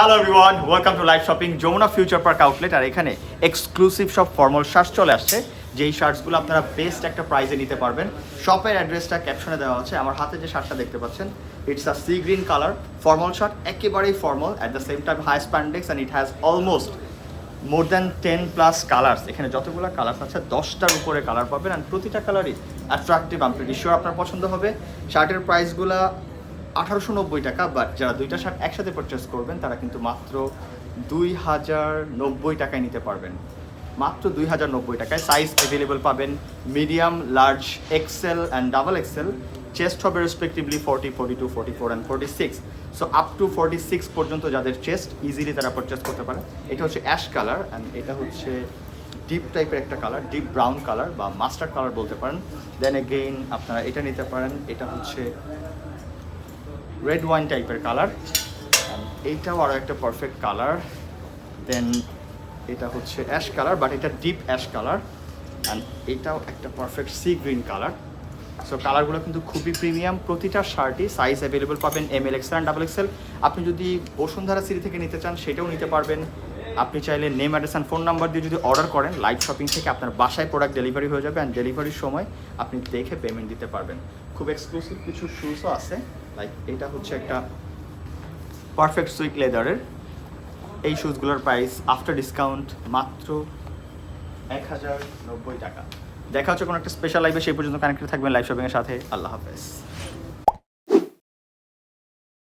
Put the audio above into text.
Hello everyone welcome to live shopping Jamuna Future Park outlet আর এখানে exclusive সব formal shorts চলে আসছে। যেই শার্টসগুলো আপনারা বেস্ট একটা প্রাইজে নিতে পারবেন। শপের অ্যাড্রেসটা ক্যাপশনে দেওয়া আছে। আমার হাতে যে শার্টটা দেখতে পাচ্ছেন it's a sea green colour formal shirt একেবারেই formal at the same time high spandex and it has almost more than ten plus colours এখানে যতগুলো কালার আছে, দশটার উপরে কালার পাবেন অ্যান্ড প্রতিটা কালারই অ্যাট্রাকটিভ প্রিটি শিওর আপনার পছন্দ হবে। শার্টের প্রাইসগুলো আঠারোশো নব্বই টাকা বাট যারা দুইটা শার্ট একসাথে পারচেস করবেন, তারা কিন্তু মাত্র দুই হাজার নব্বই টাকায় নিতে পারবেন। মাত্র দুই হাজার নব্বই টাকায় সাইজ অ্যাভেলেবল পাবেন medium large XL and double XL chest হবে respectively forty forty two forty four and forty six so up to forty six পর্যন্ত যাদের চেস্ট ইজিলি তারা পারচেস করতে পারে। এটা হচ্ছে অ্যাশ কালার অ্যান্ড এটা হচ্ছে ডিপ টাইপের একটা কালার ডিপ ব্রাউন কালার বা মাস্টার্ড কালার বলতে পারেন। দেন এগেইন আপনারা এটা নিতে পারেন। এটা হচ্ছে রেড ওয়াইন টাইপের কালার এইটাও আরও একটা পারফেক্ট কালার দেন এটা হচ্ছে অ্যাশ কালার বাট এটা ডিপ অ্যাশ কালার অ্যান্ড এটাও একটা perfect sea green colour so কালারগুলো কিন্তু খুবই প্রিমিয়াম প্রতিটা শার্টই সাইজ অ্যাভেলেবল পাবেন M L XL and double XL আপনি যদি বসুন্ধরা সিরি থেকে নিতে চান, সেটাও নিতে পারবেন। আপনি চাইলে name, address and phone number দিয়ে যদি অর্ডার করেন লাইভ শপিং থেকে আপনার বাসায় প্রোডাক্ট ডেলিভারি হয়ে যাবে অ্যান্ড ডেলিভারির সময় আপনি দেখে পেমেন্ট দিতে পারবেন। খুব এক্সক্লুসিভ কিছু শুজও আছে। লাইক এটা হচ্ছে একটা পারফেক্ট সুইক লেদারের এই শুজগুলোর প্রাইস আফটার ডিসকাউন্ট মাত্র এক হাজার নব্বই টাকা। দেখা হচ্ছে কোনো একটা স্পেশাল লাইভে সেই পর্যন্ত কানেক্টেড থাকবেন লাইভ শপিংয়ের সাথে। আল্লাহ হাফেজ।